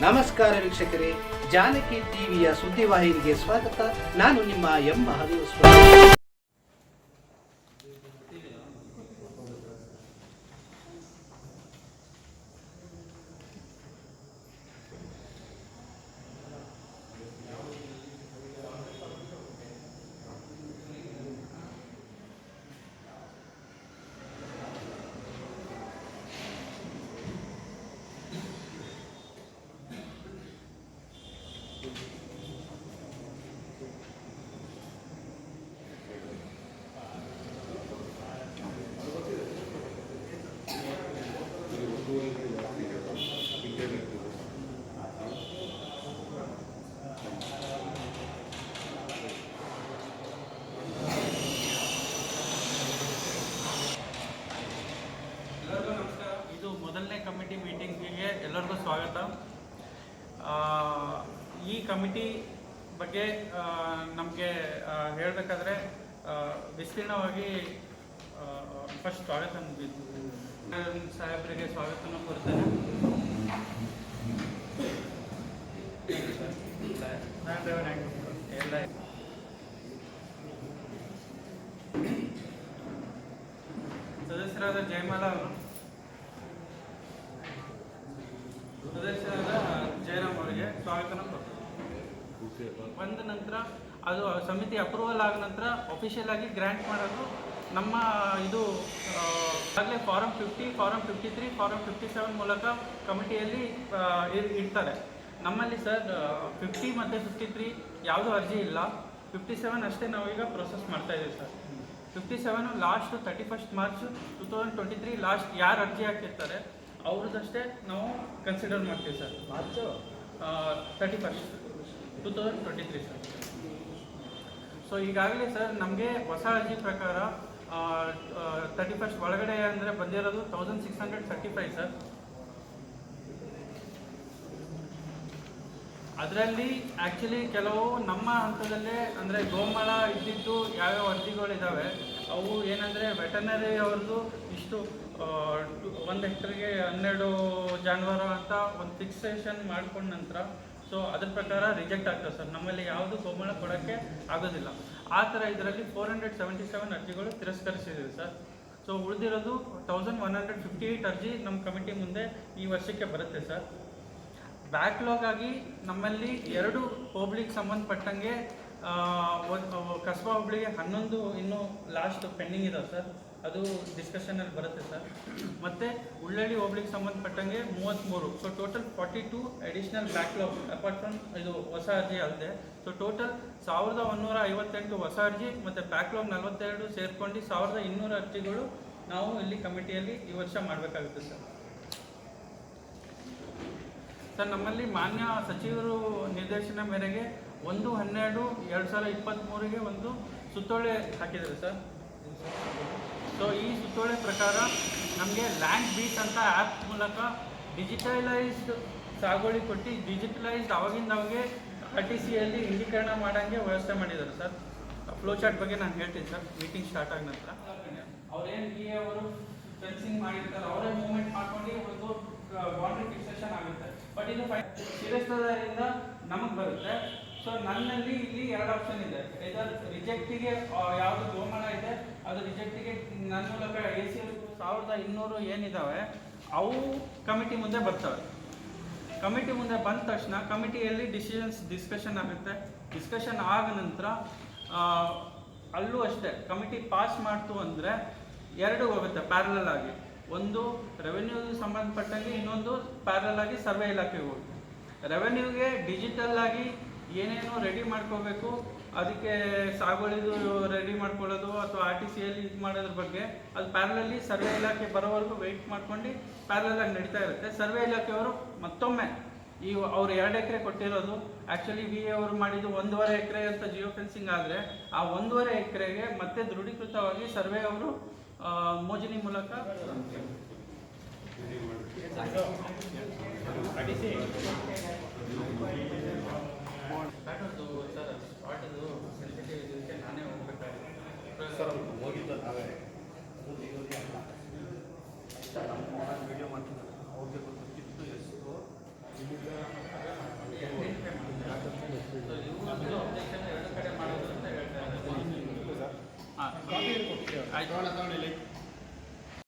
ನಮಸ್ಕಾರ ವೀಕ್ಷಕರೇ ಜಾನಕಿ ಟಿವಿಯ ಸುದ್ದಿವಾಹಿನಿಗೆ ಸ್ವಾಗತ. ನಾನು ನಿಮ್ಮ ಎಂ ಮಹಾದೇವ ಸ್ವಾಮಿ ಎಲ್ಲರಿಗೂ ನಮಸ್ಕಾರ ಇದು ಮೊದಲನೇ ಕಮಿಟಿ ಮೀಟಿಂಗಿಗೆ ಎಲ್ಲರಿಗೂ ಸ್ವಾಗತ. ಈ ಕಮಿಟಿ ಬಗ್ಗೆ ನಮಗೆ ಹೇಳಬೇಕಾದ್ರೆ ವಿಸ್ತೀರ್ಣವಾಗಿ ಫಸ್ಟ್ ಸ್ವಾಗತ ಸಾಹೇಬರಿಗೆ ಸ್ವಾಗತನೂ ಕೊಡ್ತೇನೆ. ಎಲ್ಲ ಸದಸ್ಯರಾದ ಜಯಮಾಲ ಅವರು ಸದಸ್ಯರಾದ ಜಯರಾಮ್ ಅವರಿಗೆ ಸ್ವಾಗತನ ಬಂದ ನಂತರ ಅದು ಸಮಿತಿ ಅಪ್ರೂವಲ್ ಆದ ನಂತರ ಅಫಿಷಿಯಲ್ ಆಗಿ ಗ್ರ್ಯಾಂಟ್ ಮಾಡೋದು ನಮ್ಮ ಇದು ಆಗಲೇ form fifty form fifty three form fifty seven ಮೂಲಕ ಕಮಿಟಿಯಲ್ಲಿ ಇಡ್ತಾರೆ. ನಮ್ಮಲ್ಲಿ ಸರ್ ಫಿಫ್ಟಿ ಮತ್ತು ಫಿಫ್ಟಿ ತ್ರೀ ಯಾವುದೂ ಅರ್ಜಿ ಇಲ್ಲ. ಫಿಫ್ಟಿ ಸೆವೆನ್ ಅಷ್ಟೇ ನಾವೀಗ ಪ್ರೊಸೆಸ್ ಮಾಡ್ತಾ ಇದ್ದೀವಿ sir. Fifty seven last thirty first March two thousand twenty three last ಯಾರು ಅರ್ಜಿ ಹಾಕಿರ್ತಾರೆ ಅವ್ರದ್ದಷ್ಟೇ ನಾವು ಕನ್ಸಿಡರ್ ಮಾಡ್ತೀವಿ sir. March thirty first two thousand twenty three sir. So ಈಗಾಗಲೇ ಸರ್ ನಮಗೆ ಹೊಸ ಅರ್ಜಿ ಪ್ರಕಾರ ತರ್ಟಿ ಫಸ್ಟ್ ಒಳಗಡೆ ಅಂದರೆ ಬಂದಿರೋದು thousand six hundred thirty five sir. ಅದರಲ್ಲಿ ಆ್ಯಕ್ಚುಲಿ ಕೆಲವು ನಮ್ಮ ಹಂತದಲ್ಲೇ ಅಂದರೆ ಗೋಮಳ ಇದ್ದಿದ್ದು ಯಾವ್ಯಾವ ಅರ್ಜಿಗಳಿದ್ದಾವೆ ಅವು ಏನಂದರೆ ವೆಟನರಿ ಅವ್ರದ್ದು ಇಷ್ಟು ಒಂದು ಹೆಕ್ಟ್ರಿಗೆ ಹನ್ನೆರಡು ಜಾನುವಾರು ಅಂತ ಒಂದು ಫಿಕ್ಸೇಷನ್ ಮಾಡ್ಕೊಂಡ ನಂತರ ಸೊ ಅದ್ರ ಪ್ರಕಾರ ರಿಜೆಕ್ಟ್ ಆಗ್ತದೆ ಸರ್. ನಮ್ಮಲ್ಲಿ ಯಾವುದು ಗೋಮಾಳ ಕೊಡೋಕ್ಕೆ ಆಗೋದಿಲ್ಲ. ಆ ಥರ ಇದರಲ್ಲಿ ಫೋರ್ ಹಂಡ್ರೆಡ್ ಸೆವೆಂಟಿ ಸೆವೆನ್ ಅರ್ಜಿಗಳು ತಿರಸ್ಕರಿಸಿದ್ದೀವಿ ಸರ್. ಸೊ ಉಳಿದಿರೋದು thousand one hundred fifty eight ಅರ್ಜಿ ನಮ್ಮ ಕಮಿಟಿ ಮುಂದೆ ಈ ವರ್ಷಕ್ಕೆ ಬರುತ್ತೆ ಸರ್. ಬ್ಯಾಕ್ಲಾಗ್ ಆಗಿ ನಮ್ಮಲ್ಲಿ ಎರಡು ಹೋಬ್ಳಿಗೆ ಸಂಬಂಧಪಟ್ಟಂಗೆ ಕಸಬಾ ಹೋಬ್ಳಿಗೆ ಹನ್ನೊಂದು ಇನ್ನೂ ಲಾಸ್ಟ್ ಪೆಂಡಿಂಗ್ ಇದಾವೆ ಸರ್. ಅದು ಡಿಸ್ಕಷನಲ್ಲಿ ಬರುತ್ತೆ ಸರ್ ಮತ್ತು ಉಳ್ಳಳ್ಳಿ ಹೋಬ್ಳಿಗೆ ಸಂಬಂಧಪಟ್ಟಂಗೆ ಮೂವತ್ತ್ಮೂರು so total forty two additional backlog apart from ಇದು ಹೊಸ ಅರ್ಜಿ ಅಲ್ಲದೆ ಸೊ ಟೋಟಲ್ ಸಾವಿರದ ಒಂದೂರ ಐವತ್ತೆಂಟು ಹೊಸ ಅರ್ಜಿ ಮತ್ತು ಬ್ಯಾಕ್ಲಾಗ್ ನಲವತ್ತೆರಡು ಸೇರಿಕೊಂಡು ಸಾವಿರದ ಇನ್ನೂರ ಅರ್ಜಿಗಳು ನಾವು ಇಲ್ಲಿ ಕಮಿಟಿಯಲ್ಲಿ ಈ ವರ್ಷ ಮಾಡಬೇಕಾಗುತ್ತೆ ಸರ್ ಸರ್ ನಮ್ಮಲ್ಲಿ ಮಾನ್ಯ ಸಚಿವರು ನಿರ್ದೇಶನ ಮೇರೆಗೆ ಒಂದು ಹನ್ನೆರಡು, ಎರಡು ಸಾವಿರದ ಇಪ್ಪತ್ತ್ಮೂರಿಗೆ ಒಂದು ಸುತ್ತೋಲೆ ಹಾಕಿದ್ದಾರೆ ಸರ್ ಸುತ್ತೋಲೆ ಪ್ರಕಾರ ನಮಗೆ ಲ್ಯಾಂಡ್ ಬೀಟ್ ಅಂತ ಆ್ಯಪ್ ಮೂಲಕ ಡಿಜಿಟಲೈಸ್ಡ್ ಸಾಗುವಳಿ ಕೊಟ್ಟು ಡಿಜಿಟಲೈಸ್ಡ್ ಅವಾಗಿಂದ ಅವಾಗೆ ಆರ್ ಟಿ ಸಿಯಲ್ಲಿ ಇಂಡೀಕರಣ ಮಾಡೋಂಗೆ ವ್ಯವಸ್ಥೆ ಮಾಡಿದ್ದಾರೆ ಸರ್. ಫ್ಲೋ ಚಾರ್ಟ್ ಬಗ್ಗೆ ನಾನು ಹೇಳ್ತೀನಿ ಸರ್. ಮೀಟಿಂಗ್ ಸ್ಟಾರ್ಟ್ ಆದ ನಂತರ. ಅವ್ರೇನು ಬಿ ಅವರು ಫೆನ್ಸಿಂಗ್ ಮಾಡಿರ್ತಾರೆ, ಅವರೇ ಮೂವ್ಮೆಂಟ್ ಮಾಡ್ಕೊಂಡು ಒಂದು ಬೌಂಡ್ರಿ ಫಿಕ್ಸೇಷನ್ ಆಗುತ್ತೆ. ಬಟ್ ಇದು ಶಿರಸ್ತದಿಂದ ನಮಗೆ ಬರುತ್ತೆ. ಸೊ ನನ್ನಲ್ಲಿ ಇಲ್ಲಿ ಎರಡು ಆಪ್ಷನ್ ಇದೆ. ಇದರ್ ರಿಜೆಕ್ಟಿಗೆ ಯಾವುದು ಗೋಮಣ ಇದೆ ನನ್ನ ಮೂಲಕ ಎ ಸಿ ಸಾವಿರದ ಇನ್ನೂರು ಏನಿದ್ದಾವೆ ಅವು ಕಮಿಟಿ ಮುಂದೆ ಬರ್ತವೆ. ಕಮಿಟಿ ಮುಂದೆ ಬಂದ ತಕ್ಷಣ ಕಮಿಟಿಯಲ್ಲಿ ಡಿಸಿಷನ್ಸ್ ಡಿಸ್ಕಷನ್ ಆಗುತ್ತೆ. ಡಿಸ್ಕಷನ್ ಆದ ನಂತರ ಅಲ್ಲೂ ಅಷ್ಟೇ, ಕಮಿಟಿ ಪಾಸ್ ಮಾಡ್ತು ಅಂದರೆ ಎರಡು ಹೋಗುತ್ತೆ ಪ್ಯಾರಲಲ್ ಆಗಿ. ಒಂದು ರೆವೆನ್ಯೂ ಸಂಬಂಧಪಟ್ಟಂಗೆ, ಇನ್ನೊಂದು ಪ್ಯಾರಲಲ್ ಆಗಿ ಸರ್ವೆ ಇಲಾಖೆಗೆ ಹೋಗುತ್ತೆ. ರೆವೆನ್ಯೂಗೆ ಡಿಜಿಟಲ್ ಆಗಿ ಏನೇನು ರೆಡಿ ಮಾಡ್ಕೋಬೇಕು ಅದಕ್ಕೆ ಸಾಗುವಳಿದು ರೆಡಿ ಮಾಡ್ಕೊಳ್ಳೋದು ಅಥವಾ ಆರ್ ಟಿ ಸಿಯಲ್ಲಿ ಇದು ಮಾಡೋದ್ರ ಬಗ್ಗೆ ಅದು ಪ್ಯಾರಲಲ್ಲಿ ಸರ್ವೆ ಇಲಾಖೆ ಬರೋವರೆಗೂ ವೆಯ್ಟ್ ಮಾಡ್ಕೊಂಡು ಪ್ಯಾರಲಾಗಿ ನಡೀತಾ ಇರುತ್ತೆ. ಸರ್ವೆ ಇಲಾಖೆಯವರು ಮತ್ತೊಮ್ಮೆ ಈ ಅವ್ರು ಎರಡು ಎಕರೆ ಕೊಟ್ಟಿರೋದು ಆ್ಯಕ್ಚುಲಿ ವಿ ಎ ಅವರು ಮಾಡಿದ್ದು ಒಂದೂವರೆ ಎಕರೆ ಅಂತ ಜಿಯೋ ಫೆನ್ಸಿಂಗ್ ಆದರೆ ಆ ಒಂದೂವರೆ ಎಕರೆಗೆ ಮತ್ತೆ ದೃಢೀಕೃತವಾಗಿ ಸರ್ವೆ ಅವರು ಮೋಜಿನಿ ಮೂಲಕ Bye.